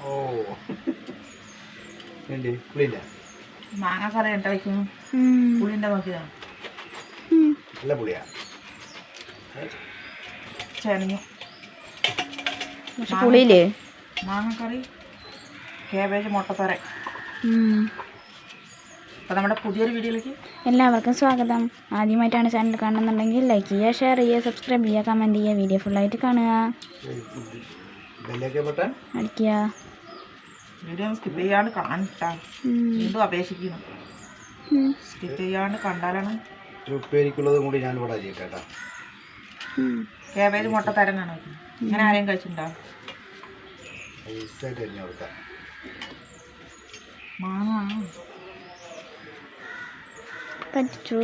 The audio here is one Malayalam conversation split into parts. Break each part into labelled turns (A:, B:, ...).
A: ഓ. പുളിയില്ല?
B: മാങ്ങ കറി ഇട്ട വയ്ക്കുന്നു
C: ഉം.
B: പുളിന്റെ നോക്കിയതാ
A: നല്ല പുളിയാ.
B: ചെനഞ്ഞു
C: പുളിയില്ലേ?
B: മാങ്ങക്കറി കേബേജ് മുട്ടത്തറ
C: ഉം.
B: അപ്പോൾ നമ്മുടെ പുതിയൊരു വീഡിയോയിലേക്ക്
C: എല്ലാവർക്കും സ്വാഗതം. ആദ്യമായിട്ടാണ് ചാനൽ കാണുന്നുണ്ടെങ്കിൽ ലൈക്ക് ചെയ്യുക ഷെയർ ചെയ്യുക സബ്സ്ക്രൈബ് ചെയ്യുക കമന്റ് ചെയ്യുക വീഡിയോ ഫുള്ളായിട്ട് കാണുക. അടിക്കുക.
B: വീഡിയോ സ്കിപ്പ് ചെയ്യാണ്ട് കാണിട്ടാ.
C: ഉം.
B: വീണ്ടും അപേക്ഷിക്കുന്നു.
C: ഉം.
B: സ്കിപ്പ് ചെയ്യാണ്ട് കണ്ടാലാണ്.
A: ഉപ്പേരിക്കുള്ളതും കൂടി ഞാൻ ഇവിടെ.
B: കേബേജ് ആരെയും കഴിച്ചിട്ടുണ്ടോ? മാങ്ങ.
C: പറ്റിച്ചു.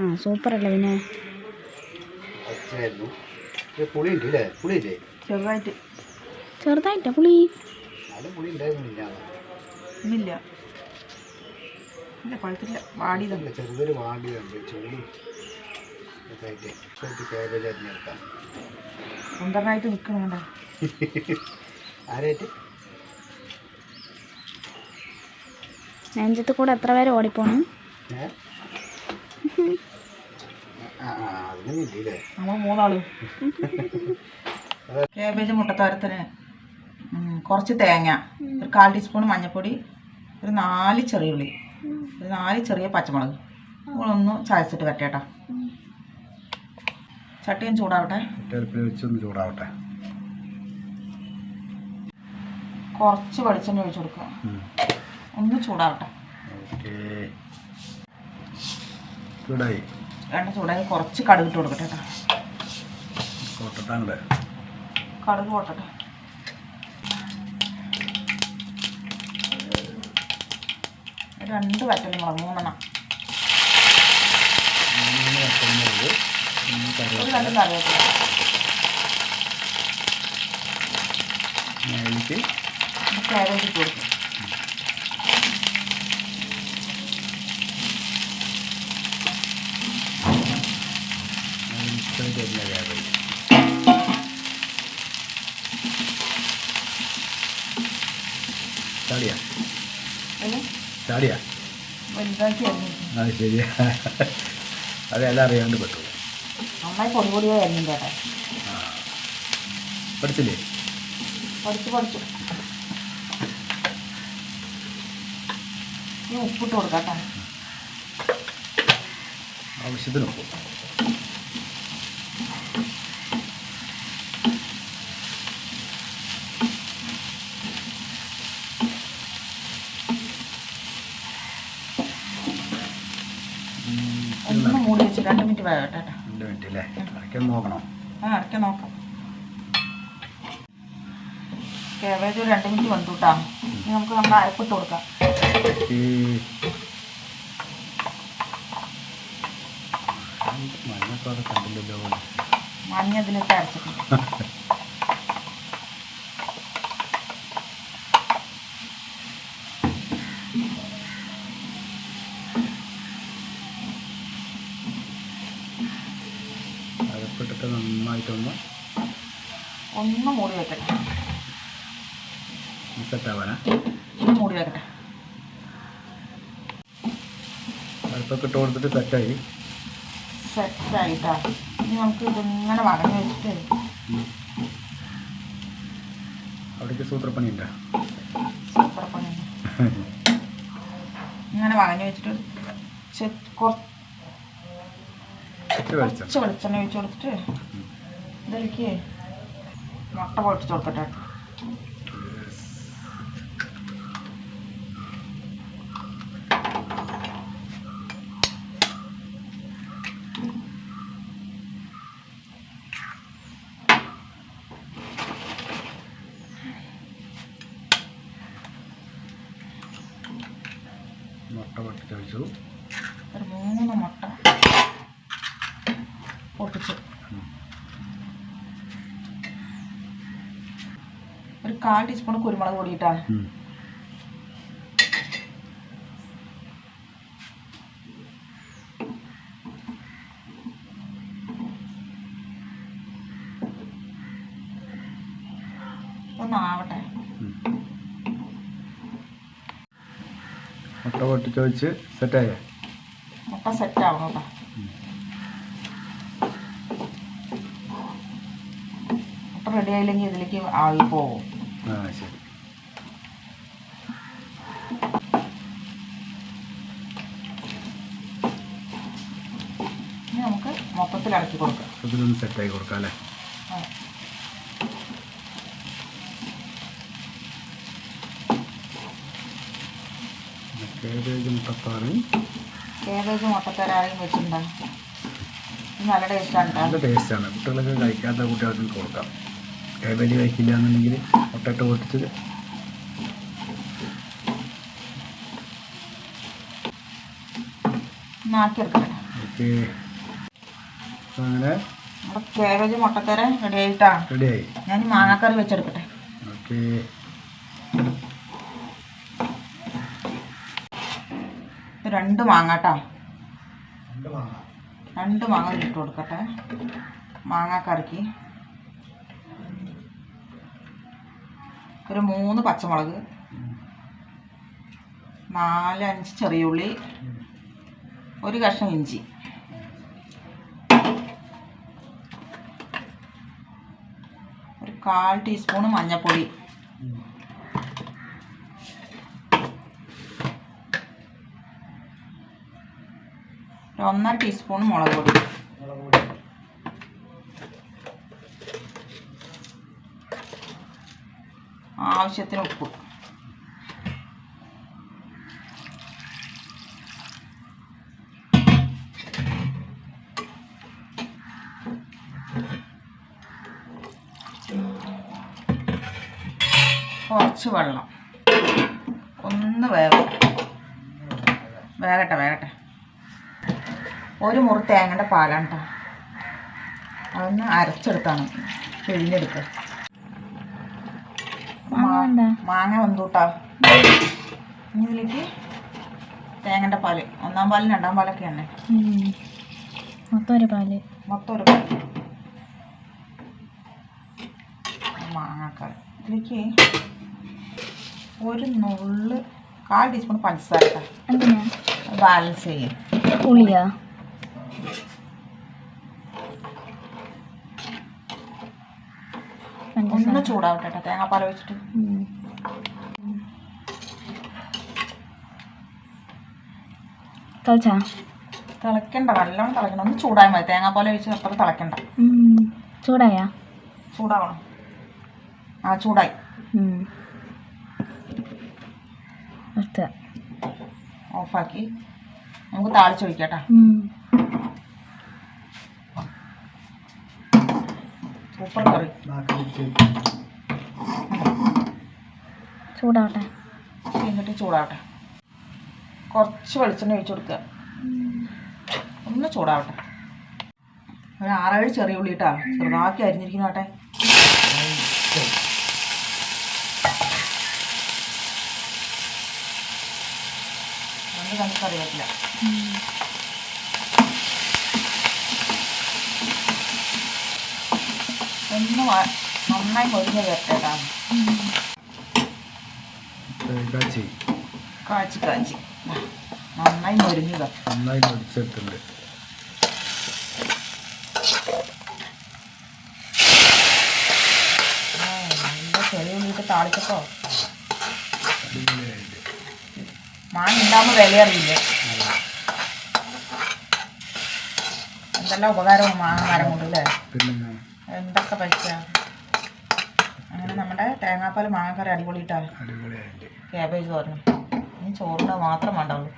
C: ആ സൂപ്പർ അല്ലേ പിന്നെ
A: ഇല്ലേ?
B: ചെറുതായിട്ട്.
C: ചെറുതായിട്ടാ പുളി.
B: ഇന്നില്ല. ഇല്ല പഴുത്തില്ല. വാടിയതല്ല
A: ചെറുതൊരു വാടിയുണ്ട്. ചൂടും
B: സുന്ദരനായിട്ട് നിൽക്കണേണ്ട.
A: ആരായിട്ട്?
C: നെഞ്ചത്ത് കൂടെ എത്ര പേര് ഓടിപ്പോണു?
B: കേബേജ് മുട്ടത്തോരത്തിന് കുറച്ച് തേങ്ങ ഒരു കാൽ ടീസ്പൂൺ മഞ്ഞൾപ്പൊടി ഒരു നാല് ചെറിയ ഉള്ളി ഒരു നാല് ചെറിയ പച്ചമുളക്. ഒന്ന് ചായച്ചിട്ട് വെട്ടേട്ടോ. ചട്ടിയും ചൂടാവട്ടെ.
A: ചൂടാവട്ടെ.
B: കുറച്ച് വെളിച്ചെണ്ണ ഒഴിച്ചു കൊടുക്കുക. ഒന്ന് ചൂടാവട്ടെ.
A: ചൂടായി.
B: എണ്ണ ചൂടായി. കുറച്ച് കടുക് ഇട്ട് കൊടുക്കട്ടെ കേട്ടോ. കടുക് പൊട്ടട്ടെ. രണ്ട് വറ്റൽ മുളക് മൂന്നെണ്ണം. കറിവേപ്പില. ഇട്ട് കൊടുക്കും.
A: ചാടിയാ?
B: അതിന്
A: ചാടിയാ?
B: വലുതാക്കി അരിഞ്ഞു
A: അത് ശരിയാ അതെല്ലാം അറിയാണ്ട്
B: കേട്ടെ.
A: പഠിച്ചില്ലേ?
B: പഠിച്ചു പഠിച്ചു. ഉപ്പിട്ട് കൊടുക്കാം
A: ആവശ്യത്തിന് ഉപ്പ്
B: ഒന്ന് മൂടി വെച്ച് രണ്ട് മിനിറ്റ് വേകട്ടെ കേട്ടോ.
A: രണ്ട് മിനിറ്റ് അല്ലേ? ഇടയ്ക്കൊന്ന് നോക്കണം.
B: ആ ഇടയ്ക്ക് നോക്കാം. കേബേജ് ഒരു രണ്ട് മിനിറ്റ് വന്നു കേട്ടോ. ഇനി നമുക്ക് നമ്മുടെ അരപ്പിട്ട് കൊടുക്കാം. മഞ്ഞ അതിലേക്ക് അരച്ചിട്ടുണ്ട്. ഒന്ന് മൂടി വെക്കട്ടെ. ഒന്ന് മൂടി വെക്കട്ടെ.
A: ഇട്ട് കൊടുത്തിട്ട് സെറ്റായി.
B: സെറ്റായിട്ടാ. ഇനി നമുക്ക് ഇതിങ്ങനെ വകഞ്ഞ് വെച്ചിട്ട്.
A: അവിടേക്ക് സൂത്രപ്പണി ഉണ്ടോ
B: സൂപ്പർ പണി ഇങ്ങനെ വകഞ്ഞ് വെച്ചിട്ട് കുറച്ച് വെളിച്ചെണ്ണ ഒഴിച്ചു കൊടുത്തിട്ട് ഇതിലേക്ക് മുട്ട പൊട്ടിച്ച് കൊടുക്കട്ടെ
A: മുട്ട പൊട്ടിച്ച്
B: ഒരു കാൽ ടീസ്പൂൺ കുരുമുളക് പൊടിയിട്ടാണ് ഒന്നാവട്ടെ.
A: മുട്ട പൊട്ടിച്ച് വെച്ച് സെറ്റായോ
B: മുട്ട സെറ്റ് കേട്ടോ റെഡി ആയില്ലെങ്കിൽ ഇതിലേക്ക് ആയി പോകും.
A: ആ ശരി.
B: നമുക്ക് മൊത്തത്തിൽ അടച്ചു കൊടുക്കാം.
A: സെറ്റ് ആയി കൊടുക്കാം അല്ലേ. കേബേജ് മുട്ടത്താറും.
B: കേബേജ് മുട്ടത്തരായും വെച്ചിട്ടുണ്ടോ. ഇത് നല്ല ടേസ്റ്റാണ്
A: നല്ല ടേസ്റ്റാണ് കുട്ടികളൊക്കെ കഴിക്കാത്ത കുട്ടികൾക്ക് കൊടുക്കാം. കേബേജ് കഴിക്കില്ല എന്നുണ്ടെങ്കിൽ മുട്ടയിട്ട് ഓക്കെ. അങ്ങനെ
B: കേബേജ് റെഡി ആയിട്ടാ.
A: റെഡിയായി
B: ഞാൻ മാങ്ങാക്കറി വെച്ചെടുക്കട്ടെ.
A: ഓക്കെ.
B: രണ്ട് മാങ്ങ. കേട്ടോ രണ്ട് മാങ്ങ ഇട്ട് കൊടുക്കട്ടെ. മാങ്ങാക്കറിക്ക്. ഒരു മൂന്ന് പച്ചമുളക്. നാലഞ്ച് ചെറിയുള്ളി ഒരു കഷ്ണം ഇഞ്ചി. ഒരു കാൽ ടീസ്പൂൺ മഞ്ഞൾപ്പൊടി. ഒരു ഒന്നര ടീസ്പൂൺ മുളക് പൊടി. ആവശ്യത്തിന് ഉപ്പ്. കുറച്ച് വെള്ളം. ഒന്ന് വേഗം വേകട്ടെ വേകട്ടെ. ഒരു മുറി തേങ്ങയുടെ പാലാണ് കേട്ടോ അതൊന്ന് അരച്ചെടുത്താണ് പിഴിഞ്ഞെടുക്കുക.
C: മാങ്ങ
B: വന്നൂട്ടാ. ഇനി ഇതിലേക്ക് തേങ്ങന്റെ പാൽ. ഒന്നാം പാലും രണ്ടാം പാലൊക്കെ
C: തന്നെ. മൊത്തം ഒരു പാൽ.
B: മൊത്തം ഒരു പാൽ. മാങ്ങാക്കാൽ ഇതിലേക്ക് ഒരു നുള്ള് കാൽ ടീസ്പൂൺ പഞ്ചസാര ബാലൻസ് ചെയ്യും.
C: പുളിയാ
B: ഒന്ന് ചൂടാവട്ടെ കേട്ടോ തേങ്ങാപ്പാൽ വെച്ചിട്ട്
C: ഉം. കളിച്ചാ
B: തിളയ്ക്കണ്ട നല്ലോണം തിളക്കണം. ഒന്ന് ചൂടായ മതി. തേങ്ങാപ്പാൽ ഒഴിച്ച് അത്ര
C: തിളക്കണ്ട. ചൂടായാ?
B: ചൂടാവണം. ആ ചൂടായി. ഓഫാക്കി. നമുക്ക് താളിച്ചൊഴിക്കാം കേട്ടോ
C: ഉം.
B: സൂപ്പർ കറി.
C: ചൂടാവട്ടെ.
B: എന്നിട്ട് ചൂടാവട്ടെ. കുറച്ച് വെളിച്ചെണ്ണ ഒഴിച്ചു കൊടുക്കുക. ഒന്ന് ചൂടാവട്ടെ. ഒരു ആറേഴ് ചെറിയ ഉള്ളി ഇട്ടാ ചെറുതാക്കി അരിഞ്ഞിരിക്കുന്നോട്ടെ ആട്ടെ. കറിവേപ്പില്ല ഒന്ന് നന്നായി മൊരിഞ്ഞ് വരട്ടേട്ടാ
A: കാച്ചി
B: കാച്ചി. നന്നായി മൊരിഞ്ഞുക
A: നന്നായി പൊടിച്ചെടുത്തിട്ടുണ്ട്
B: എന്താ ചെറിയ ഉള്ളിട്ട് താളിച്ചപ്പോ?
A: അടിപൊളിയായിട്ട്
B: മാങ്ങ ഉണ്ടാകുമ്പോൾ വില അറിയില്ലേ? എന്തെല്ലാം ഉപകാരമാണ് മാങ്ങ മരം
A: കൊണ്ടല്ലേ
B: എന്തൊക്കെ പൈസ അങ്ങനെ നമ്മുടെ തേങ്ങാപ്പാൽ മാങ്ങക്കറി അടിപൊളിയിട്ടാ.
A: അടിപൊളിയായിട്ട്
B: ക്യാബേജ് തോരണം ഇനി ചോറിന് മാത്രം വേണ്ടുള്ളൂ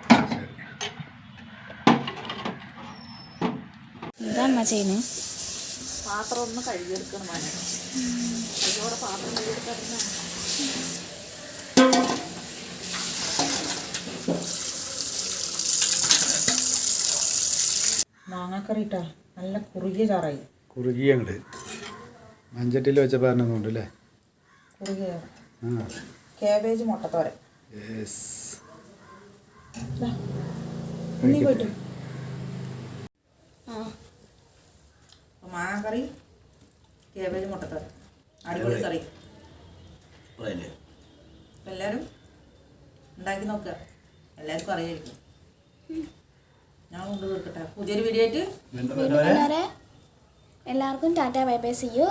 C: എന്താ അമ്മ ചെയ്യുന്നത്
B: പാത്രം ഒന്ന് കഴുകിയെടുക്കണം കയ്യോടെ പാത്രം കഴുകിയെടുക്കാൻ മാങ്ങാക്കറി ഇട്ടാ നല്ല കുറുകിയ ചാറായി.
A: കുറുകിയ അങ്ങോട്ട് മഞ്ചട്ടിയിൽ വെച്ച പറഞ്ഞതുകൊണ്ട് അല്ലേ
B: കുറുകിയ കേബേജ്
A: മുട്ടത്തോരെ
B: കാബേജ് മുട്ടത്തോരൻ.
A: യെസ്
B: മാങ്ങാക്കറി കേബേജ് മുട്ടക്കറി. അടിപൊളി കറി. എല്ലാവരും ഉണ്ടാക്കി നോക്കുക എല്ലാവർക്കും അറിയായിരിക്കും. ഞാൻ കൊണ്ട് തീർക്കട്ടെ. പുതിയൊരു വീഡിയോ ആയിട്ട്
C: എല്ലാവർക്കും ടാറ്റ ബൈ ബൈ സിയോ